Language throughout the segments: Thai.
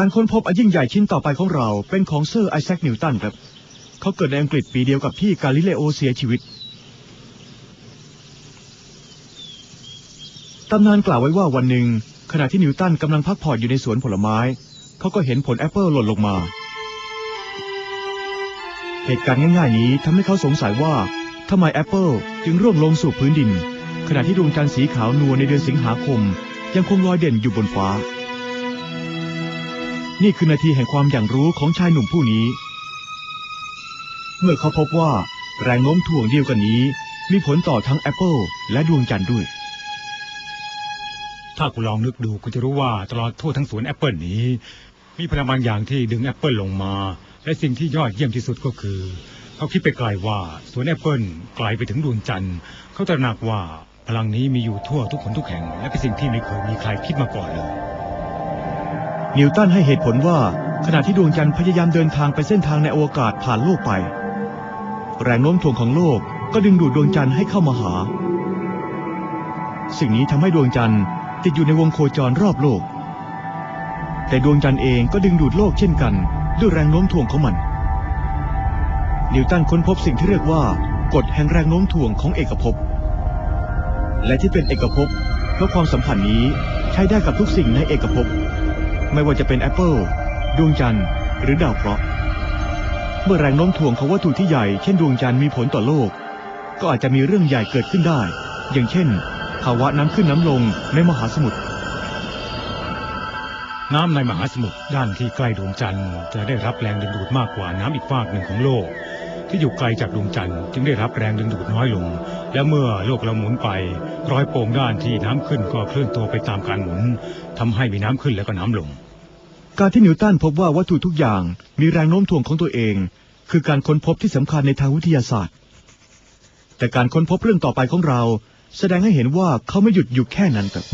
การค้นพบอันยิ่งใหญ่ชิ้นต่อไปของเรา เป็นของเซอร์ไอแซคนิวตันครับ เขาเกิดในอังกฤษปีเดียวกับที่กาลิเลโอเสียชีวิต ตำนานกล่าวไว้ว่าวันหนึ่ง ขณะที่นิวตันกำลังพักผ่อนอยู่ในสวนผลไม้ เขาก็เห็นผลแอปเปิลหล่นลงมา เหตุการณ์ง่ายๆนี้ทำให้เขาสงสัยว่าทำไมแอปเปิลจึงร่วงลงสู่พื้นดิน ขณะที่ดวงจันทร์สีขาวนวลในเดือนสิงหาคม ยังคงลอยเด่นอยู่บนฟ้า นี่คือนาทีแห่งความอย่างรู้ของชายหนุ่มผู้นี้ เมื่อเขาพบว่าแรงโน้มถ่วงเดียวกันนี้ มีผลต่อทั้งแอปเปิลและดวงจันทร์ด้วย ถ้าคุณลองนึกดูคุณจะรู้ว่าตลอดทั่วทั้งสวนแอปเปิลนี้ มีพลังบางอย่างที่ดึงแอปเปิลลงมา และสิ่งที่ยอดเยี่ยมที่สุดก็คือ เขาคิดไปไกลว่าสวนแอปเปิลไกลไปถึงดวงจันทร์ เขาตระหนักว่าพลังนี้มีอยู่ทั่วทุกคนทุกแห่ง และเป็นสิ่งที่ไม่เคยมีใครคิดมาก่อนเลย นิวตันให้เหตุผลว่า ขณะที่ดวงจันทร์พยายามเดินทางไปเส้นทางในอวกาศผ่านโลกไป แรงโน้มถ่วงของโลกก็ดึงดูดดวงจันทร์ให้เข้ามาหา สิ่งนี้ทำให้ดวงจันทร์ติดอยู่ในวงโคจรรอบโลก แต่ดวงจันทร์เองก็ดึงดูดโลกเช่นกัน ด้วยแรงโน้มถ่วงของมัน นิวตันค้นพบสิ่งที่เรียกว่ากฎแห่งแรงโน้มถ่วงของเอกภพ และที่เป็นเอกภพเพราะความสัมพันธ์นี้ใช้ได้กับทุกสิ่งในเอกภพ ไม่ว่าจะเป็นแอปเปิลดวงจันทร์ หรือดาวเคราะห์ เมื่อแรงโน้มถ่วงของวัตถุที่ใหญ่เช่นดวงจันทร์มีผลต่อโลก ก็อาจจะมีเรื่องใหญ่เกิดขึ้นได้ อย่างเช่น ภาวะน้ำขึ้นน้ำลงในมหาสมุทรน้ำในมหาสมุทรด้านที่ใกล้ดวงจันทร์จะได้รับแรงดึงดูดมากกว่าน้ำอีกฝากหนึ่งของโลก ที่อยู่ไกลจากดวงจันทร์จึงได้รับแรงดึงดูดน้อยลง และเมื่อโลกเราหมุนไปร้อยโป่งด้านที่น้ำขึ้นก็เคลื่อนตัวไปตามการหมุนทำให้มีน้ำขึ้นแล้วก็น้ำลง การที่นิวตันพบว่าวัตถุทุกอย่างมีแรงโน้มถ่วงของตัวเอง คือการค้นพบที่สำคัญในทางวิทยาศาสตร์ แต่การค้นพบเรื่องต่อไปของเรา แสดงให้เห็นว่าเขาไม่หยุดอยู่แค่นั้นครับ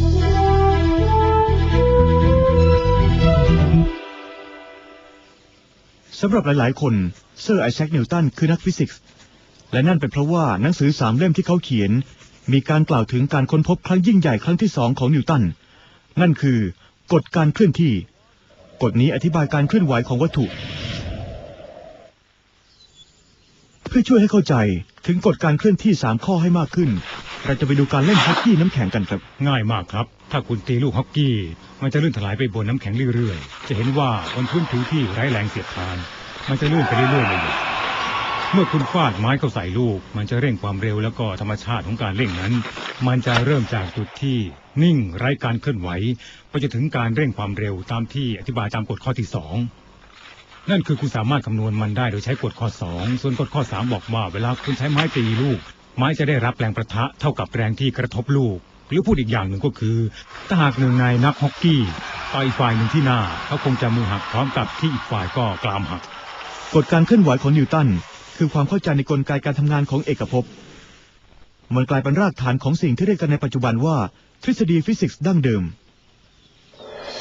สำหรับหลาย ๆ คนเซอร์ไอแซคนิวตันคือนักฟิสิกส์ และนั่นเป็นเพราะว่าหนังสือสามเล่มที่เขาเขียน มีการกล่าวถึงการค้นพบครั้งยิ่งใหญ่ครั้งที่สองของนิวตัน นั่นคือกฎการเคลื่อนที่ กฎนี้อธิบายการเคลื่อนไหวของวัตถุ เพื่อช่วยให้เข้าใจถึงกฎการเคลื่อนที่สามข้อให้มากขึ้น เราจะไปดูการเล่นฮอกกี้น้ำแข็งกันครับ ง่ายมากครับ ถ้าคุณตีลูกฮอกกี้ มันจะลื่นถลายไปบนน้ำแข็งเรื่อยๆ จะเห็นว่าบนพื้นผิวที่ไร้แรงเสียดทาน มันจะลื่นไปเรื่อยๆเลย เมื่อคุณฟาดไม้เข้าใส่ลูก มันจะเร่งความเร็วแล้วก็ธรรมชาติของการเร่งนั้น มันจะเริ่มจากจุดที่นิ่งไร้การเคลื่อนไหวไปจนถึงการเร่งความเร็วตามที่อธิบายตามกฎข้อที่สองนั่นคือคุณสามารถคำนวณมันได้โดยใช้กฎข้อ 2 ส่วนกฎข้อ 3 บอกว่าเวลาคุณใช้ไม้ตีลูก ไม้จะได้รับแรงประทะเท่ากับแรงที่กระทบลูก หรือพูดอีกอย่างหนึ่งก็คือ ถ้าหากหนึ่งในนักฮอกกี้ต่อยฝ่ายหนึ่งที่หน้า เขาคงจะมือหักพร้อมกับที่อีกฝ่ายก็กลามหัก กฎการเคลื่อนไหวของนิวตันคือความเข้าใจในกลไกการทำงานของเอกภพ มันกลายเป็นรากฐานของสิ่งที่เรียกกันในปัจจุบันว่า ทฤษฎีฟิสิกส์ดั้งเดิม